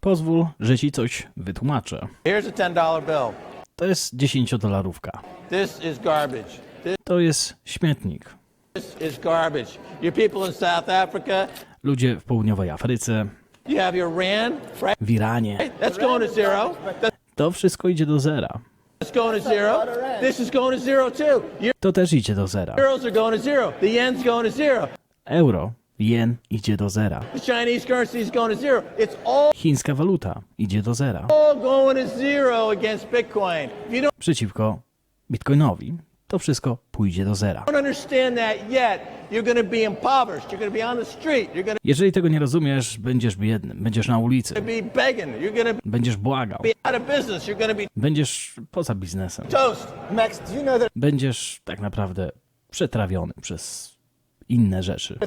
Pozwól, że ci coś wytłumaczę. Here's a $10 bill. To jest 10-dolarówka. This is garbage. This To jest śmietnik. Ludzie w południowej Afryce, w Iranie. To wszystko idzie do zera. To też idzie do zera. Euro, jen idzie do zera. Chińska waluta idzie do zera. Przeciwko Bitcoinowi to wszystko pójdzie do zera. Jeżeli tego nie rozumiesz, będziesz biednym, będziesz na ulicy, będziesz błagał, będziesz poza biznesem, będziesz tak naprawdę przetrawiony przez inne rzeczy.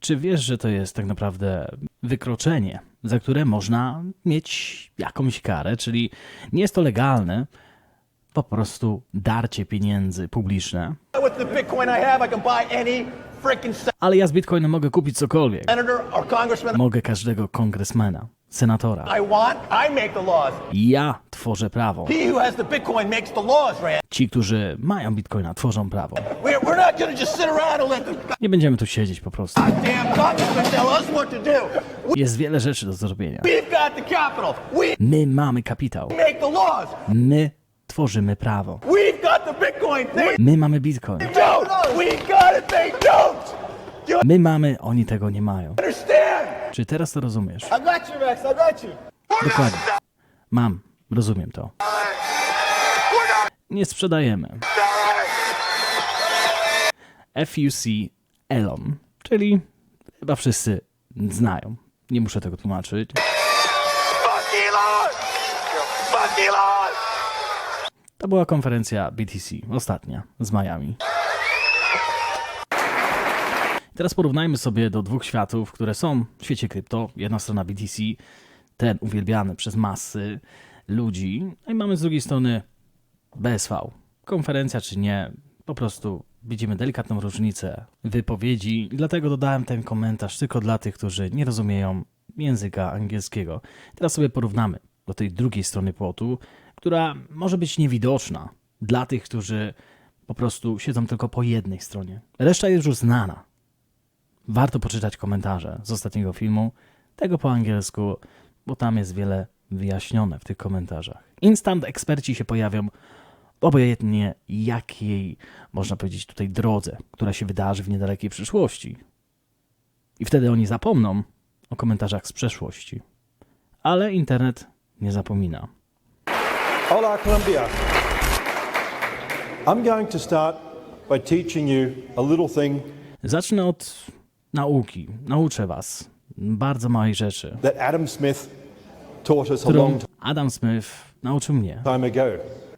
Czy wiesz, że to jest tak naprawdę wykroczenie, za które można mieć jakąś karę, czyli nie jest to legalne, po prostu darcie pieniędzy publiczne, ale ja z Bitcoinem mogę kupić cokolwiek. Mogę każdego kongresmena, senatora. I want? I make the laws. Ja tworzę prawo. He who has the Bitcoin makes the laws, Rand. Ci, którzy mają Bitcoina, tworzą prawo. We're, we're not going to just sit around and let the Nie będziemy tu siedzieć po prostu. Jest wiele rzeczy do zrobienia. We've got the capital. We My mamy kapitał. make the laws. My tworzymy prawo. We've got the Bitcoin. They My mamy Bitcoin. don't. We got it. They don't. You My mamy, oni tego nie mają. Czy teraz to rozumiesz? I got you, Max. I got you. Dokładnie. Mam, rozumiem to. Nie sprzedajemy. FUC Elon, czyli chyba wszyscy znają. Nie muszę tego tłumaczyć. To była konferencja BTC, ostatnia, z Miami. Teraz porównajmy sobie do dwóch światów, które są w świecie krypto. Jedna strona BTC, ten uwielbiany przez masy ludzi, no i mamy z drugiej strony BSV. Konferencja czy nie, po prostu widzimy delikatną różnicę wypowiedzi, dlatego dodałem ten komentarz tylko dla tych, którzy nie rozumieją języka angielskiego. Teraz sobie porównamy do tej drugiej strony płotu, która może być niewidoczna dla tych, którzy po prostu siedzą tylko po jednej stronie. Reszta jest już znana. Warto poczytać komentarze z ostatniego filmu, tego po angielsku, bo tam jest wiele wyjaśnione w tych komentarzach. Instant eksperci się pojawią obojętnie jakiej, można powiedzieć, tutaj drodze, która się wydarzy w niedalekiej przyszłości. I wtedy oni zapomną o komentarzach z przeszłości. Ale internet nie zapomina. Hola, Colombia. I'm going to start by teaching you a little thing Zacznę od nauki. Nauczę was bardzo małej rzeczy, Adam Smith którą Adam nauczył mnie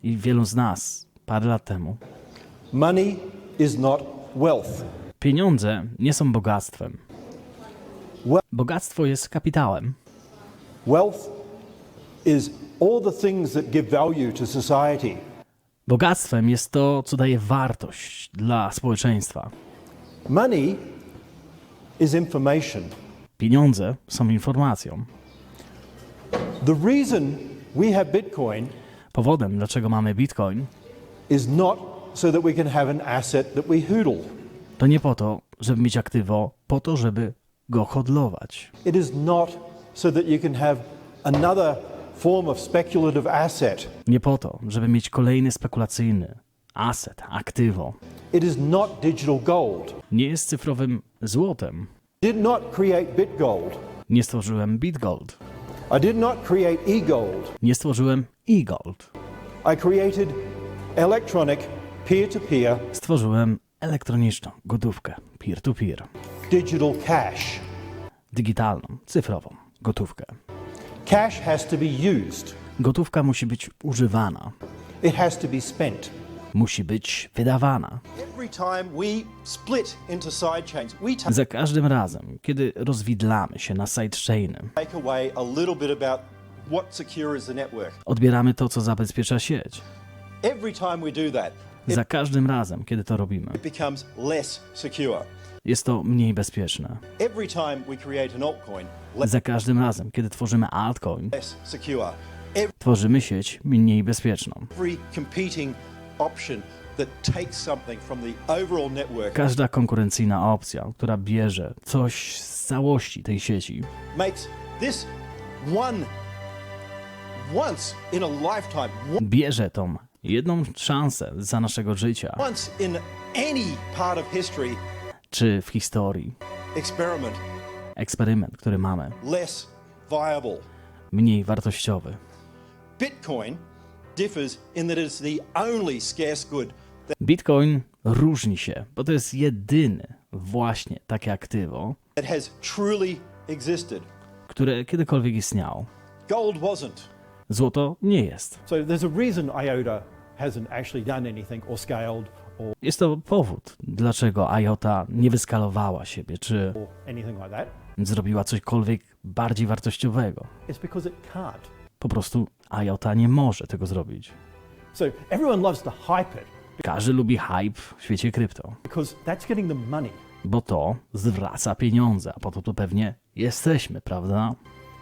i wielu z nas parę lat temu. Pieniądze nie są bogactwem. We- Bogactwo jest kapitałem. Bogactwem jest to, co daje wartość dla społeczeństwa. Money is information. Pieniądze są informacją. The reason we have Bitcoin Powodem, dlaczego mamy Bitcoin, is not so that we can have an asset that we hoodle. to nie po to, żeby mieć aktywo, po to, żeby go hodlować. It is not so that you can have another form of speculative asset. Nie po to, żeby mieć kolejny spekulacyjny aset, aktywo. It is not digital gold. Nie jest cyfrowym złotem. Did not create BitGold. Nie stworzyłem BitGold. I did not create eGold. Nie stworzyłem eGold. I created electronic peer-to-peer Stworzyłem elektroniczną gotówkę peer-to-peer. digital cash. Digitalną, cyfrową gotówkę. Cash has to be used. Gotówka musi być używana, It has to be spent. Musi być wydawana. Za każdym razem, kiedy rozwidlamy się na sidechainy, odbieramy to, co zabezpiecza sieć. Za każdym razem, kiedy to robimy, jest to mniej bezpieczne. Za każdym razem, kiedy tworzymy altcoin, tworzymy sieć mniej bezpieczną. Every competing option that takes something from the overall network Każda konkurencyjna opcja, która bierze coś z całości tej sieci, makes this one once in a lifetime, bierze tą jedną szansę za naszego życia, once in any part of history. Czy w historii, experiment. Eksperyment, który mamy, less viable. mniej wartościowy. Bitcoin differs in that it's the only scarce good that, Bitcoin różni się, bo to jest jedyny właśnie takie aktywo, that has truly existed. które kiedykolwiek istniało. Gold wasn't. Złoto nie jest. So there's a reason IOTA hasn't actually done anything or scaled or, Jest to powód, dlaczego IOTA nie wyskalowała siebie, czy zrobiła cośkolwiek bardziej wartościowego. Po prostu IOTA nie może tego zrobić. So everyone loves to hype it Każdy lubi hype w świecie krypto, because that's getting them money. bo to zwraca pieniądze, a po to tu pewnie jesteśmy, prawda?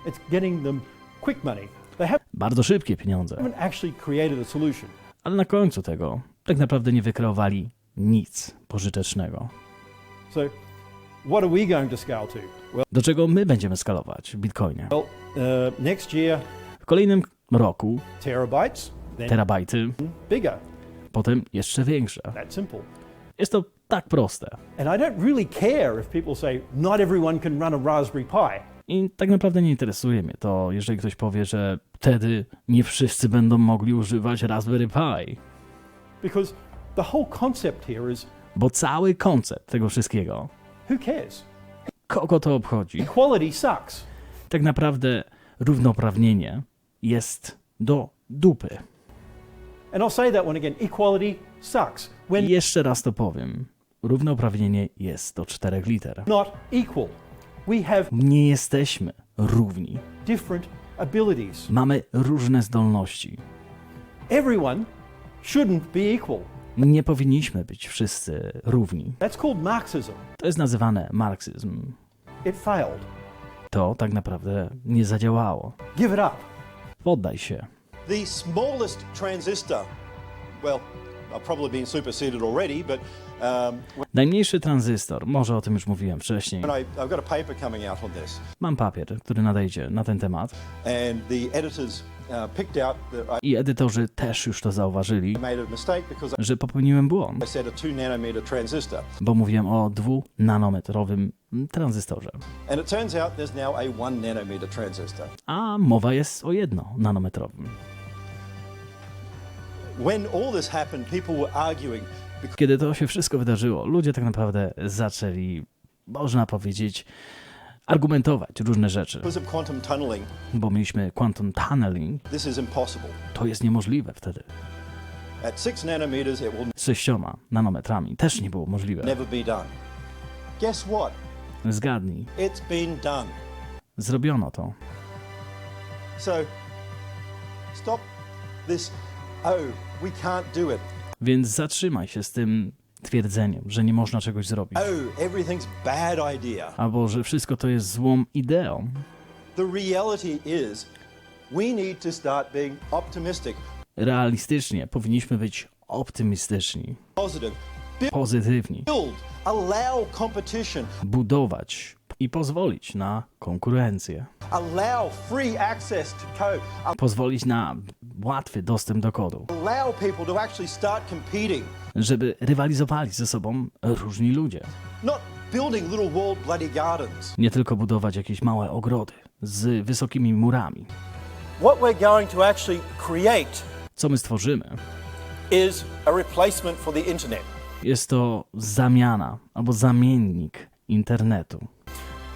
It's getting them quick money. They haven't Bardzo szybkie pieniądze, actually created a solution. ale na końcu tego tak naprawdę nie wykreowali nic pożytecznego. So what are we going to scale to? Well, Do czego my będziemy skalować w Bitcoinie? uh, next year, W kolejnym roku terabytes, terabajty, bigger. potem jeszcze większe. Simple. Jest to tak proste. And I don't really care if people say not everyone can run a Raspberry Pi. I tak naprawdę nie interesuje mnie to, jeżeli ktoś powie, że wtedy nie wszyscy będą mogli używać Raspberry Pi. Because the whole concept here is Bo cały koncept tego wszystkiego, who cares? kogo to obchodzi? Equality sucks. Tak naprawdę równoprawnienie jest do dupy. And I'll say that one again equality sucks. I When jeszcze raz to powiem. Równoprawnienie jest do czterech liter. not equal, we have Nie jesteśmy równi. different abilities. Mamy różne zdolności. Everyone shouldn't be equal. Nie powinniśmy być wszyscy równi. That's called Marxism. To jest nazywane marksyzm. It failed. To tak naprawdę nie zadziałało. Give it up. Poddaj się. The smallest transistor, well, I've probably been superseded already, but um, Najmniejszy tranzystor, może o tym już mówiłem wcześniej. Mam papier, który nadejdzie na ten temat uh, that i edytorzy też już to zauważyli, że popełniłem błąd, bo mówiłem o dwunanometrowym tranzystorze, a mowa jest o jedno nanometrowym. Kiedy to się wszystko wydarzyło, ludzie tak naprawdę zaczęli, można powiedzieć, argumentować różne rzeczy, bo mieliśmy quantum tunneling, to jest niemożliwe wtedy. Z sześcioma nanometrami też nie było możliwe. Guess what? Zgadnij, It's been done. zrobiono to. So stop this, oh, we can't do it. Więc zatrzymaj się z tym twierdzeniem, że nie można czegoś zrobić, Oh, everything's bad idea. albo że wszystko to jest złą ideą. The reality is we need to start being optimistic, Realistycznie powinniśmy być optymistyczni, positive, pozytywni, budować i pozwolić na konkurencję, pozwolić na łatwy dostęp do kodu, żeby rywalizowali ze sobą różni ludzie. Nie tylko budować jakieś małe ogrody z wysokimi murami. Co my stworzymy? is a replacement for the internet. Jest to zamiana albo zamiennik internetu.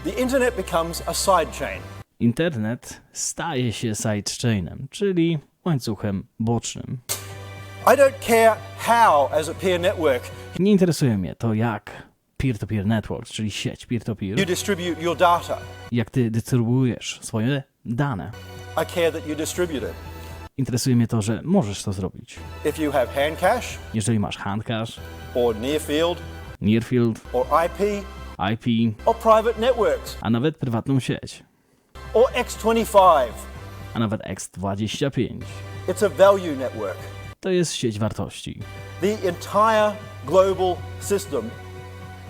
The internet becomes a sidechain. Internet staje się sidechainem, czyli łańcuchem bocznym. I don't care how, as a peer network, Nie interesuje mnie to, jak peer-to-peer network, czyli sieć you peer-to-peer, distribute your data. jak ty dystrybuujesz swoje dane. I care that you distribute it. Interesuje mnie to, że możesz to zrobić. If you have hand cache Jeżeli masz handcash, or near field, Nearfield, or IP IP, or private networks a nawet prywatną sieć, or X25. a nawet X25. It's a value network. To jest sieć wartości. The entire global system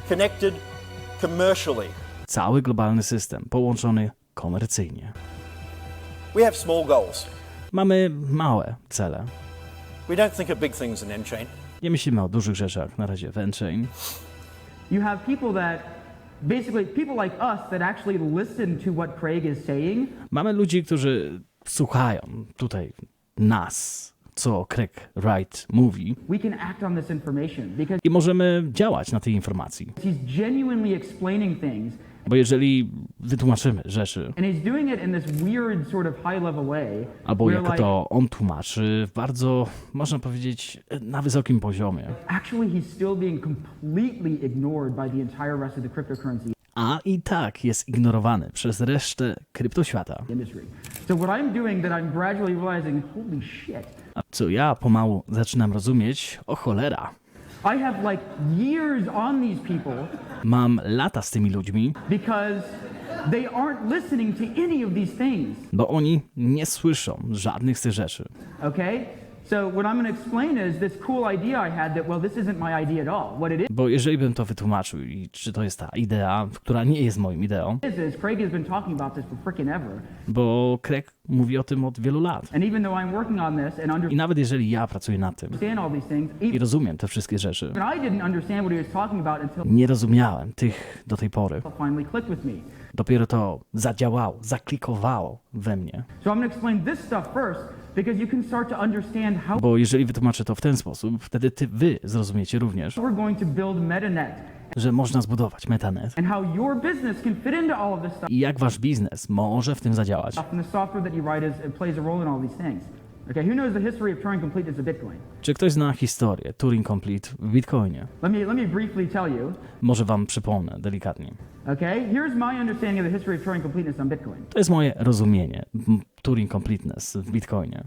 connected commercially. Cały globalny system połączony komercyjnie. We have small goals. Mamy małe cele. We don't think of big things in Enchain. Nie myślimy o dużych rzeczach na razie w Enchain. You have people that, basically, people like us that actually listen to what Craig is saying Mamy ludzi, którzy słuchają tutaj nas, co Craig Wright mówi we can act on this information because i możemy działać na tej informacji. he's genuinely explaining things Bo jeżeli wytłumaczymy rzeczy, albo jak to on tłumaczy, w bardzo, można powiedzieć, na wysokim poziomie, a i tak jest ignorowany przez resztę kryptoświata. A co ja pomału zaczynam rozumieć, o cholera, I have like years on these people mam lata z tymi ludźmi, because they aren't listening to any of these things. bo oni nie słyszą żadnych z tych rzeczy. Okay? So what I'm going to explain is this cool idea I had that well this isn't my idea at all. What it Bo jeżeli bym to wytłumaczył i czy to jest ta idea, która nie jest moją ideą, is is Craig has been talking about this for freaking ever. bo Craig mówi o tym od wielu lat. And even though I'm working on this and I nawet jeżeli ja pracuję nad tym understand all these things, i even rozumiem te wszystkie rzeczy, I didn't understand what he was talking about until nie rozumiałem tych do tej pory. it finally clicked with me. Dopiero to zadziałało, zaklikowało we mnie. So I'm going to explain this stuff first Bo jeżeli wytłumaczę to w ten sposób, wtedy ty, wy zrozumiecie również, że można zbudować metanet i jak wasz biznes może w tym zadziałać. A. Okay, who knows the history of Turing completeness of Bitcoin? Czy ktoś zna historię Turing Complete w Bitcoinie? Let me let me briefly tell you. Może wam przypomnę delikatnie. Okay, here's my understanding of the history of Turing completeness on Bitcoin. To jest moje rozumienie Turing Completeness w Bitcoinie.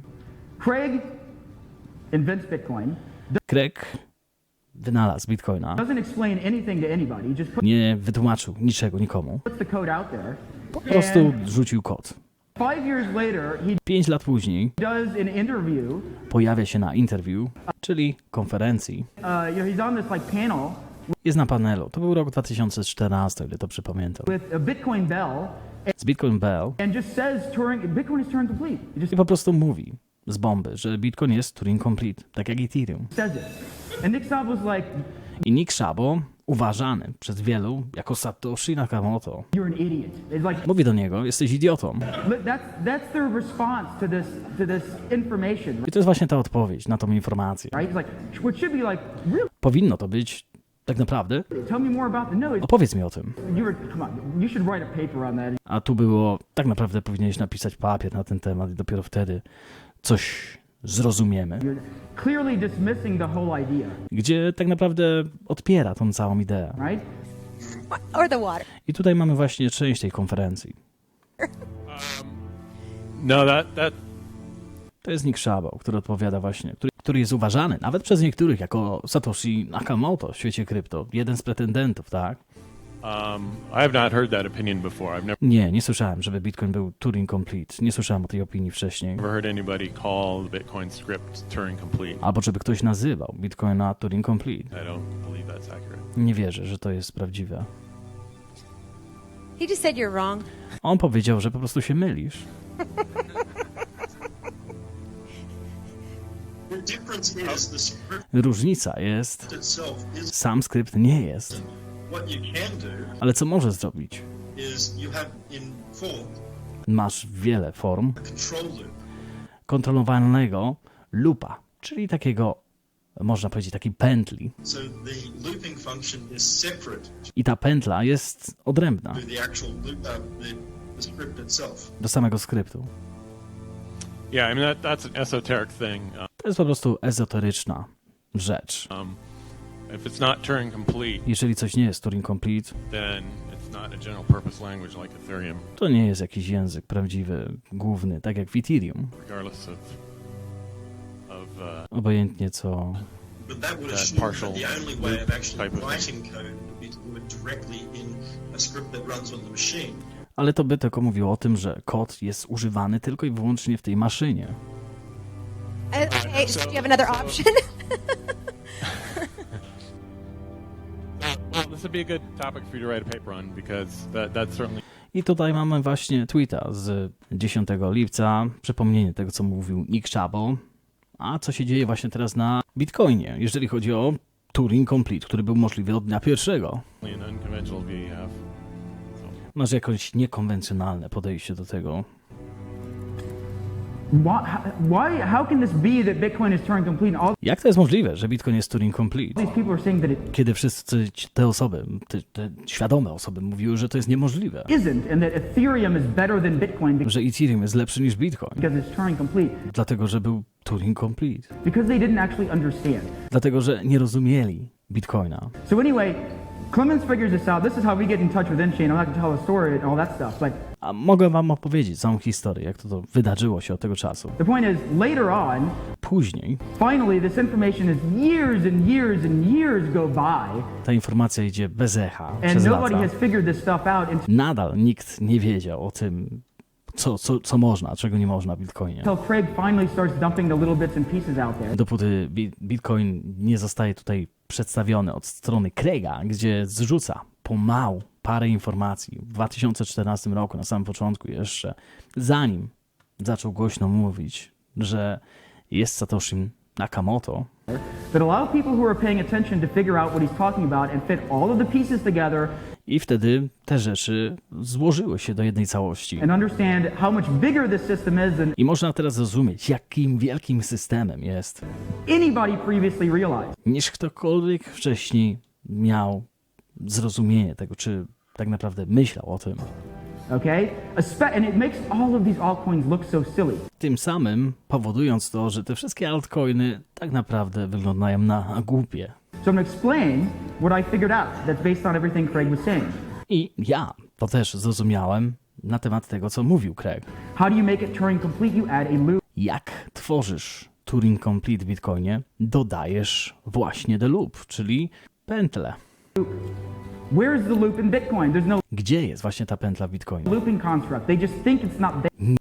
Craig invents Bitcoin, Craig wynalazł Bitcoina, doesn't explain anything to anybody, just put- nie wytłumaczył niczego nikomu, puts the code out there. po prostu rzucił kod. Pięć lat później pojawia się na interview, czyli konferencji. Uh, Jest na panelu. To był rok 2014, o ile to przypamiętam. Z Bitcoin Bell i po prostu mówi z bomby, że Bitcoin jest Turing Complete, tak jak Ethereum. I Nick Szabo, uważany przez wielu jako Satoshi Nakamoto, mówi do niego, jesteś idiotą. I to jest właśnie ta odpowiedź na tą informację. Powinno to być tak naprawdę. Opowiedz mi o tym. A tu było, tak naprawdę powinieneś napisać papier na ten temat i dopiero wtedy coś zrozumiemy. Gdzie tak naprawdę odpiera tą całą ideę. I tutaj mamy właśnie część tej konferencji. No, that that To jest Nick Szabo, który odpowiada właśnie, który, który jest uważany nawet przez niektórych jako Satoshi Nakamoto w świecie krypto. Jeden z pretendentów, tak? Nie, nie słyszałem, żeby Bitcoin był Turing Complete. Nie słyszałem o tej opinii wcześniej. heard anybody call the Bitcoin script Turing complete. Albo żeby ktoś nazywał Bitcoina Turing Complete. I don't believe that's accurate. Nie wierzę, że to jest prawdziwe. He just said you're wrong. On powiedział, że po prostu się mylisz. The difference is the script Różnica jest, itself is sam skrypt nie jest. What you can do Ale co możesz zrobić? is you have in form Masz wiele form a control loop. kontrolowanego loopa, czyli takiego, można powiedzieć, takiej pętli. I ta pętla jest odrębna uh, do samego skryptu. To jest po prostu ezoteryczna rzecz. Jeżeli coś nie jest Turing Complete, then it's not a general purpose language like Ethereum, to nie jest jakiś język prawdziwy, główny, tak jak w Ethereum. regardless of of uh, Obojętnie co But that would assume partial that the only way of actually writing code would be to do it directly in a script that runs on the machine. Ale to by tylko mówiło o tym, że kod jest używany tylko i wyłącznie w tej maszynie. Okay, so do you have another option? I tutaj mamy właśnie tweeta z 10 lipca, przypomnienie tego, co mówił Nick Szabo. A co się dzieje właśnie teraz na Bitcoinie, jeżeli chodzi o Turing Complete, który był możliwy od dnia pierwszego. Masz jakieś niekonwencjonalne podejście do tego. Jak to jest możliwe, że Bitcoin jest Turing Complete? Kiedy wszyscy te osoby, te, te świadome osoby mówiły, że to jest niemożliwe. Że Ethereum jest lepszy niż Bitcoin. Dlatego, że był Turing Complete. Dlatego, że nie rozumieli Bitcoina. So anyway, Clemens figures this out. This is how we get in touch with Enchain. I'm not going to tell a story and all that stuff, but A mogę wam opowiedzieć całą historię, jak to, to wydarzyło się od tego czasu. the point is, later on, Później finally, this information is years and years and years go by, ta informacja idzie bez echa and przez nobody lata. has figured this stuff out Nadal nikt nie wiedział o tym, co, co, co można, czego nie można w Bitcoinie. Craig finally starts dumping the little bits and pieces out there. Dopóty Bi- Bitcoin nie zostaje tutaj przedstawiony od strony Craiga, gdzie zrzuca pomału parę informacji w 2014 roku, na samym początku jeszcze, zanim zaczął głośno mówić, że jest Satoshi Nakamoto, That a lot of people who are paying attention to figure out what he's talking about and fit all of the pieces together i wtedy te rzeczy złożyły się do jednej całości. and understand how much bigger this system is than I można teraz zrozumieć, jakim wielkim systemem jest, anybody previously realized. niż ktokolwiek wcześniej miał zrozumienie tego, czy tak naprawdę myślał o tym. Okay? Espe- and it makes all of these altcoins look so silly. Tym samym powodując to, że te wszystkie altcoiny tak naprawdę wyglądają na głupie. So I'm going to explain what I figured out that's based on everything Craig was saying. I ja to też zrozumiałem na temat tego, co mówił Craig. How do you make it Turing complete? You add a loop. Jak tworzysz Turing Complete w Bitcoinie, dodajesz właśnie the loop, czyli pętlę. Where's the loop in Bitcoin? There's no Gdzie jest właśnie ta pętla w Bitcoinie? looping construct. They just think it's not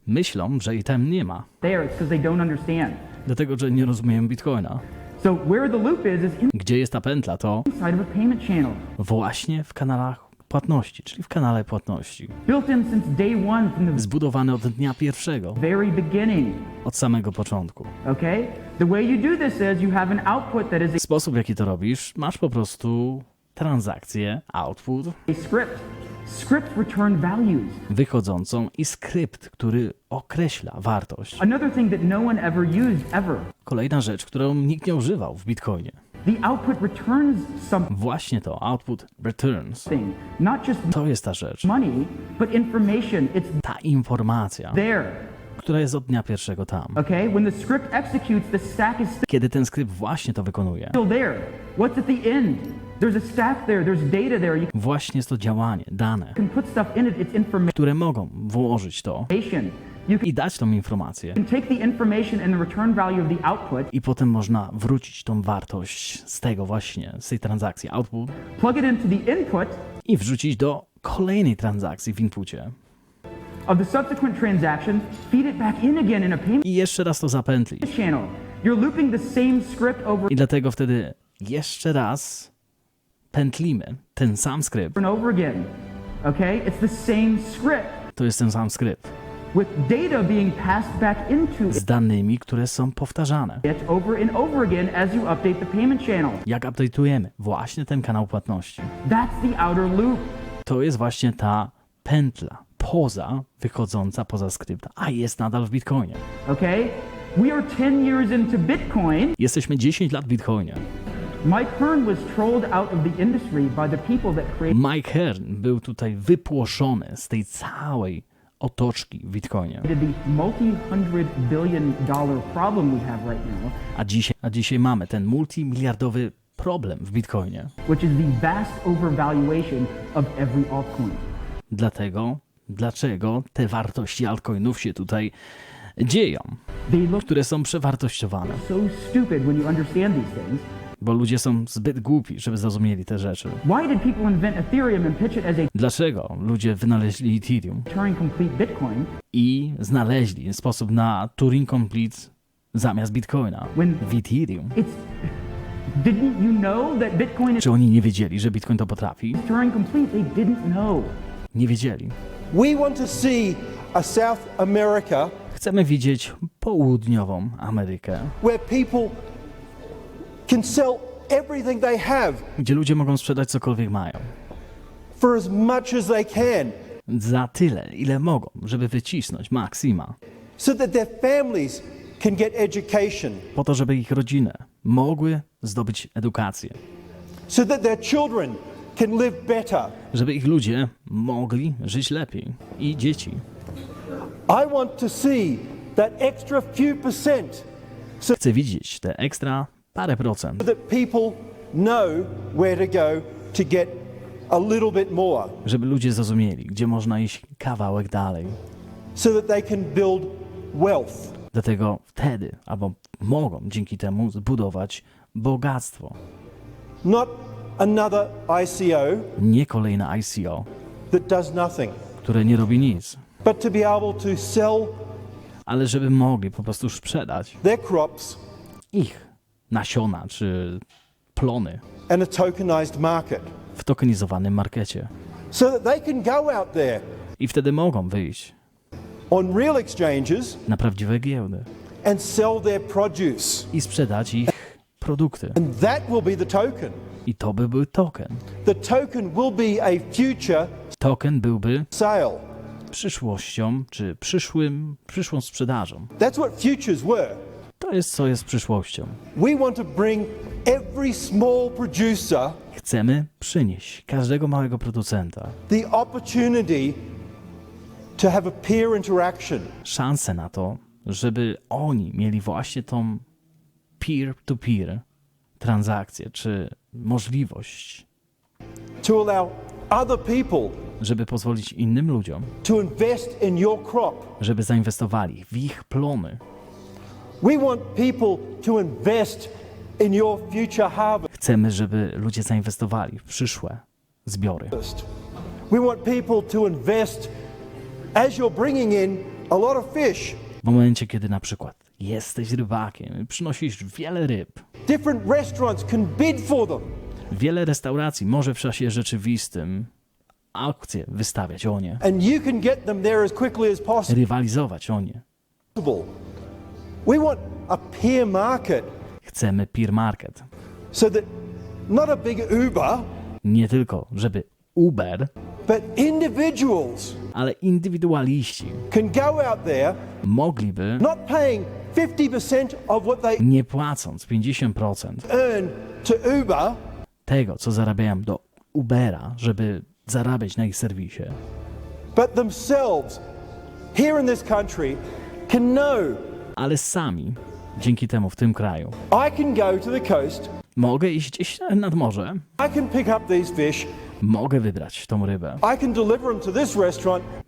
Myślą, że i tam nie ma, there. It's because they don't understand. dlatego że nie rozumieją Bitcoina. So where the loop is is Gdzie jest ta pętla, to inside of a payment channel, właśnie w kanałach płatności, czyli w kanale płatności. built in since day one from the Zbudowany od dnia pierwszego, very beginning. od samego początku. Okay? The way you do this is you have an output that is Sposób, jaki to robisz, masz po prostu transakcję, output, script. Scripts return values. wychodzącą i skrypt, który określa wartość. Another thing that no one ever used ever. Kolejna rzecz, którą nikt nie używał w Bitcoinie. The output returns something, Właśnie to, output returns. not just To jest ta rzecz. money, but information. It's Ta informacja, there. która jest od dnia pierwszego tam. Okay? When the script executes, the stack is Kiedy ten skrypt właśnie to wykonuje. still there. What's at the end? Właśnie jest to działanie, dane, które mogą włożyć to i dać tą informację. I potem można wrócić tą wartość z tego właśnie, z tej transakcji output i wrzucić do kolejnej transakcji w inpucie. I jeszcze raz to over I dlatego wtedy jeszcze raz pętlimy ten sam skrypt. Okay? To jest ten sam skrypt with data being passed back into z danymi, które są powtarzane. over and over again as you update the payment channel. Jak update'ujemy właśnie ten kanał płatności. That's the outer loop. To jest właśnie ta pętla poza, wychodząca poza skrypta, a jest nadal w Bitcoinie. Okay? We are 10 years into Bitcoin. Jesteśmy 10 lat w Bitcoinie. Mike Hearn was trolled out of the industry by the people that created Mike Hearn był tutaj wypłoszony z tej całej otoczki w Bitcoinie. A dzisiaj, a dzisiaj mamy ten multimiliardowy problem w Bitcoinie. which is the vast overvaluation of every altcoin. Dlatego, dlaczego te wartości altcoinów się tutaj dzieją, które są przewartościowane. so stupid when you understand these things. Bo ludzie są zbyt głupi, żeby zrozumieli te rzeczy. Why did people invent Ethereum and pitch it as a Dlaczego ludzie wynaleźli Ethereum i znaleźli sposób na Turing Complete zamiast Bitcoina When- w Ethereum? It's didn't you know that Bitcoin is Czy oni nie wiedzieli, że Bitcoin to potrafi? Turing complete? They didn't know. Nie wiedzieli. We want to see a South America Chcemy widzieć południową Amerykę, where people can sell everything they have gdzie ludzie mogą sprzedać cokolwiek mają. for as much as they can Za tyle, ile mogą, żeby wycisnąć maksima. so that their families can get education, Po to, żeby ich rodziny mogły zdobyć edukację. so that their children can live better. Żeby ich ludzie mogli żyć lepiej. I dzieci. I want to see that extra few percent Chcę widzieć te ekstra parę procent, so that people know where to go to get a little bit more, żeby ludzie zrozumieli, gdzie można iść kawałek dalej. so that they can build wealth. Dlatego wtedy, albo mogą dzięki temu zbudować bogactwo. Not another ICO Nie kolejne ICO, that does nothing, które nie robi nic, but to be able to sell ale żeby mogli po prostu sprzedać their crops ich nasiona czy plony w tokenizowanym markecie. I wtedy mogą wyjść na prawdziwe giełdy i sprzedać ich produkty. I to by był token. Token byłby przyszłością, czy przyszłym, przyszłą sprzedażą. That's what futures were. To jest co jest przyszłością. Chcemy przynieść każdego małego producenta peer szansę na to, żeby oni mieli właśnie tą peer-to-peer transakcję, czy możliwość, żeby pozwolić innym ludziom, żeby zainwestowali w ich plony. Chcemy, żeby ludzie zainwestowali w przyszłe zbiory. We want people to invest as you're bringing in a lot of fish. W momencie, kiedy na przykład jesteś rybakiem, przynosisz wiele ryb, Different restaurants can bid for them. wiele restauracji może w czasie rzeczywistym aukcje wystawiać o nie, And you can get them there as quickly as possible. rywalizować o nie. We want a peer market. Chcemy peer market. so that not a big Uber, Nie tylko, żeby Uber, but individuals ale indywidualiści can go out there mogliby, not paying 50% of what they nie płacąc 50% earn to Uber, tego, co zarabiają do Ubera, żeby zarabiać na ich serwisie, but themselves here in this country can know ale sami dzięki temu w tym kraju mogę iść gdzieś nad morze, mogę wybrać tą rybę,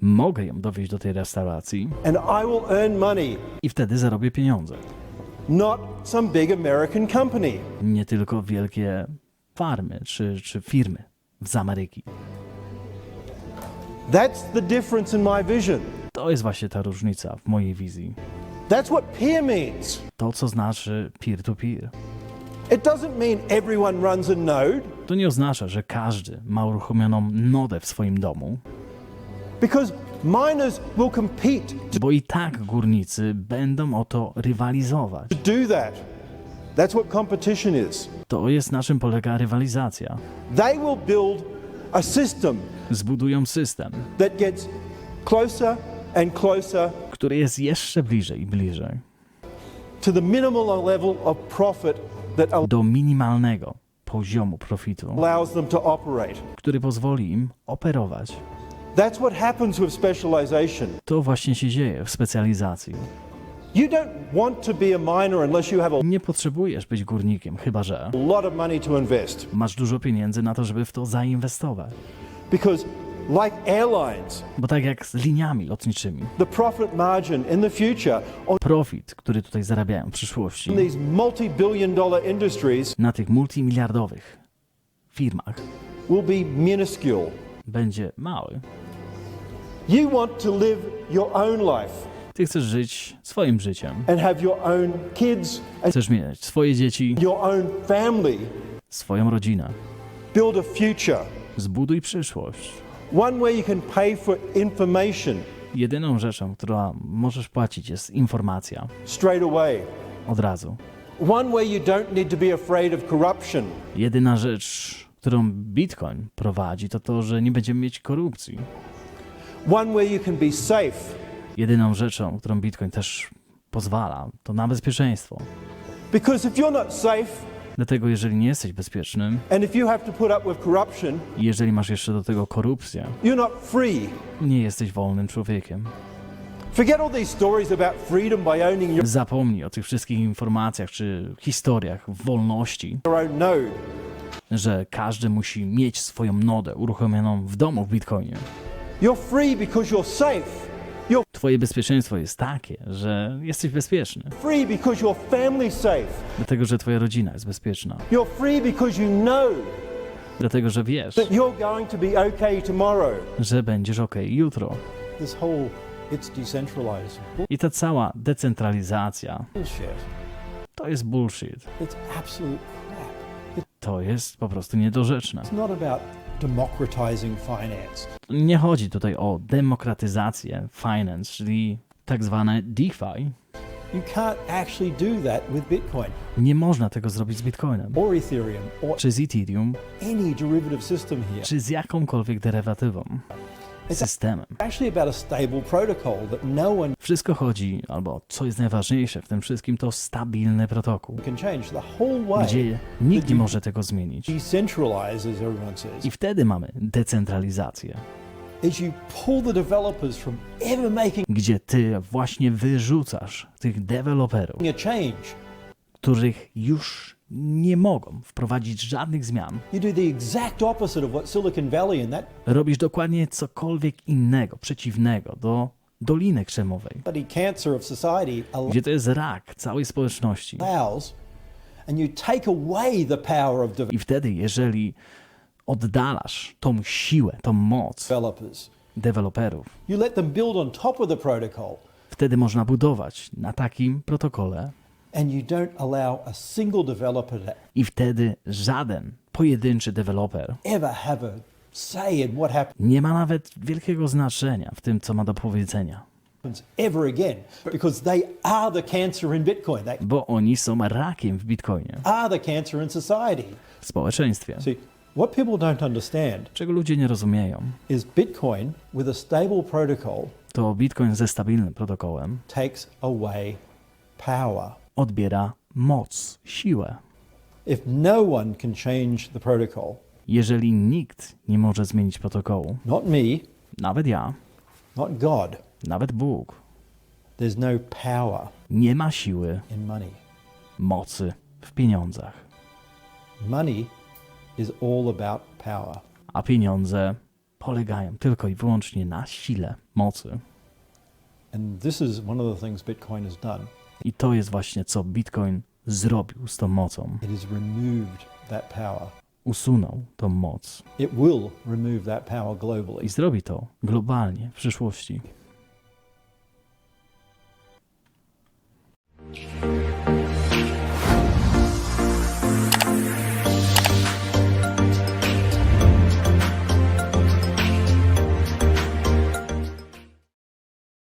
mogę ją dowieźć do tej restauracji. I wtedy zarobię pieniądze. Nie tylko wielkie farmy czy, czy firmy z Ameryki. To jest właśnie ta różnica w mojej wizji. That's what peer means. To, co znaczy peer-to-peer. It doesn't mean everyone runs a node To nie oznacza, że każdy ma uruchomioną nodę w swoim domu, because miners will compete bo i tak górnicy będą o to rywalizować. to do that. That's what competition is. To jest na czym polega rywalizacja. They will build a system Zbudują system, that gets closer and closer który jest jeszcze bliżej i bliżej do minimalnego poziomu profitu, który pozwoli im operować. To właśnie się dzieje w specjalizacji. Nie potrzebujesz być górnikiem, chyba że masz dużo pieniędzy na to, żeby w to zainwestować. because. Bo tak jak z liniami lotniczymi, The profit margin in the future on profit, który tutaj zarabiają w przyszłości, na tych multimiliardowych firmach będzie mały. Ty chcesz żyć swoim życiem. Chcesz mieć swoje dzieci, swoją rodzinę. Zbuduj przyszłość. One you can pay for information Jedyną rzeczą, która możesz płacić, jest informacja straight away. od razu. One you don't need to be afraid of corruption. Jedyna rzecz, którą Bitcoin prowadzi, to to, że nie będziemy mieć korupcji. One you can be safe. Jedyną rzeczą, którą Bitcoin też pozwala, to na bezpieczeństwo. Because if you're not safe Dlatego, jeżeli nie jesteś bezpiecznym jeżeli masz jeszcze do tego korupcję, nie jesteś wolnym człowiekiem. Zapomnij o tych wszystkich informacjach czy historiach wolności, że każdy musi mieć swoją nodę uruchomioną w domu w Bitcoinie. You're free because you're safe. Twoje bezpieczeństwo jest takie, że jesteś bezpieczny, free because your family's safe. dlatego że Twoja rodzina jest bezpieczna, You're free because you know dlatego że wiesz, that you're going to be okay tomorrow. że będziesz ok jutro. This whole it's decentralized I ta cała decentralizacja bullshit. to jest bullshit. It's absolute crap. To jest po prostu niedorzeczne. It's not about democratizing finance. Nie chodzi tutaj o demokratyzację finance, czyli tak zwane DeFi. You can't actually do that with Bitcoin Nie można tego zrobić z Bitcoinem, or Ethereum or czy z Ethereum, any derivative system here. czy z jakąkolwiek derywatywą, systemem. no Wszystko chodzi, albo co jest najważniejsze w tym wszystkim, to stabilny protokół, gdzie nikt nie może tego zmienić. I wtedy mamy decentralizację, gdzie ty właśnie wyrzucasz tych deweloperów, których już nie mogą wprowadzić żadnych zmian. Robisz dokładnie cokolwiek innego, przeciwnego do Doliny Krzemowej, gdzie to jest rak całej społeczności. I wtedy, jeżeli oddalasz tą siłę, tą moc deweloperów, wtedy można budować na takim protokole i wtedy żaden pojedynczy deweloper nie ma nawet wielkiego znaczenia w tym, co ma do powiedzenia, bo oni są rakiem w Bitcoinie, w społeczeństwie. What people don't understand Czego ludzie nie rozumieją, is Bitcoin with a stable protocol to Bitcoin ze stabilnym protokołem takes away power. Odbiera moc, siłę. If no one can change the protocol, Jeżeli nikt nie może zmienić protokołu, not me, nawet ja, not God, nawet Bóg, there's no power nie ma siły, in money. mocy w pieniądzach, Money is all about power. a pieniądze polegają tylko i wyłącznie na sile, mocy. And this is one of the things Bitcoin has done. I to jest właśnie co Bitcoin zrobił z tą mocą. It has removed that power usunął tą moc. I zrobi to globalnie w przyszłości.